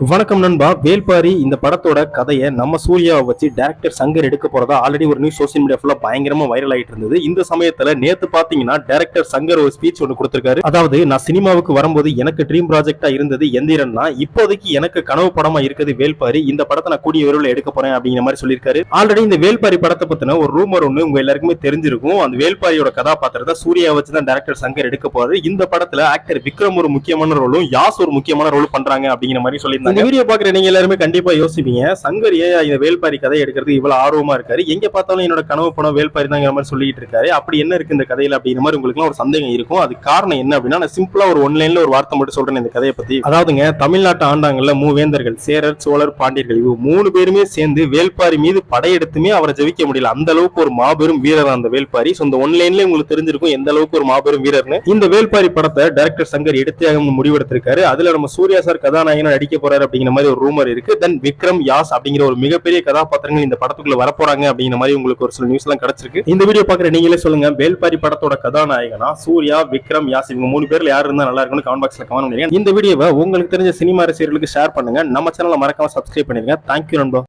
வணக்கம் நண்பா. வேல்பாரி இந்த படத்தோட கதையை நம்ம சூர்யாவை வச்சு டேரக்டர் சங்கர் எடுக்க போறதா ஆல்ரெடி ஒரு நியூஸ் சோசியல் மீடியா ஃபுல்லா பயங்கரமா வைரல் ஆயிட்டு இருந்தது. இந்த சமயத்துல நேத்து பாத்தீங்கன்னா டேரக்டர் சங்கர் ஒரு ஸ்பீச் ஒன்று கொடுத்திருக்காரு. அதாவது நான் சினிமாவுக்கு வரும்போது எனக்கு ட்ரீம் ப்ராஜெக்டா இருந்தது எந்திரன்னா இப்போதைக்கு எனக்கு கனவு படமா இருக்குது வேல்பாரி. இந்த படத்தை நான் கூடிய விரைவில் எடுக்க போறேன் அப்படிங்கிற மாதிரி சொல்லியிருக்காரு. ஆல்ரெடி இந்த வேல்பாரி படத்தை பத்தின ஒரு ரூமர் ஒன்று உங்க எல்லாருக்குமே தெரிஞ்சிருக்கும். அந்த வேல்பாரியோட கதாபாத்திரத்தை சூர்யா வச்சு தான் டேரக்டர் சங்கர் எடுக்க போறாரு. இந்த படத்துல ஆக்டர் விக்ரம் ஒரு முக்கியமான ரோலும் யாஸ் ஒரு முக்கியமான ரோல் பண்றாங்க அப்படிங்கிற மாதிரி சொல்லியிருந்தாங்க இந்த வீடியோ பாக்குற நீங்க எல்லாருமே கண்டிப்பா யோசிப்பீங்க. சங்கர் ஏன் இந்த வேல்பாரி கதை எடுக்கிறதுக்கு இவ்வளவு ஆர்வமா இருக்காரு. எங்க பார்த்தாலும் என்னோட கனவு படம் வேல்பாரி தாங்கிற மாதிரி சொல்லிட்டு இருக்காரு. அப்படி என்ன இருக்கு இந்த கதையில அப்படிங்கிற மாதிரி உங்களுக்கு ஒரு சந்தேகம் இருக்கும். அது காரணம் என்ன அப்படின்னா நான் சிம்பிளா ஒரு ஒன்லைன்ல ஒரு வார்த்தை மட்டும் சொல்றேன் இந்த கதையை பத்தி. அதாவதுங்க தமிழ்நாட்டு ஆண்டாங்கல்ல மூவேந்தர்கள் சேரர் சோழர் பாண்டியர்கள் இவங்க மூணு பேருமே சேர்ந்து வேல்பாரி மீது படையெடுத்துமே அவரை ஜெயிக்க முடியல. அந்த அளவுக்கு ஒரு மாபெரும் வீரர் அந்த வேல்பாரி. ஸோ இந்த ஒன்லைன்ல உங்களுக்கு தெரிஞ்சிருக்கும் எந்த அளவுக்கு ஒரு மாபெரும் வீரர்னு. இந்த வேல்பாரி படத்தை டைரக்டர் சங்கர் எடுத்தே முடிவெடுத்திருக்காரு. அதுல நம்ம சூர்யா சார் கதாநாயகனா நடிக்க போறாரு அப்படிங்கிற மாதிரி ஒரு ரூமர் இருக்கு. தென் விக்ரம் யாஸ் அப்படிங்கிற ஒரு மிகப்பெரிய கதாபாத்திரங்கள் இந்த படத்துக்குள்ள வரப்போறாங்க அப்படிங்கிற மாதிரி உங்களுக்கு ஒரு சில நியூஸ் எல்லாம் கிடைச்சிருக்கு. இந்த வீடியோ பாக்குற நீங்களே சொல்லுங்க. வேல்பாரி படத்தோட கதாநாயகனா சூர்யா விக்ரம் யாஸ் இவங்க மூணு பேர்ல யார் இருந்தா நல்லா இருக்கும்னு கமெண்ட் பாக்ஸ்ல கமெண்ட் பண்ணுங்க. இந்த வீடியோவை உங்களுக்கு தெரிஞ்ச சினிமா ரசிகர்களுக்கு ஷேர் பண்ணுங்க. நம்ம சேனலை மறக்காம சப்ஸ்கிரைப் பண்ணிருங்க. தேங்க்யூ நண்பா.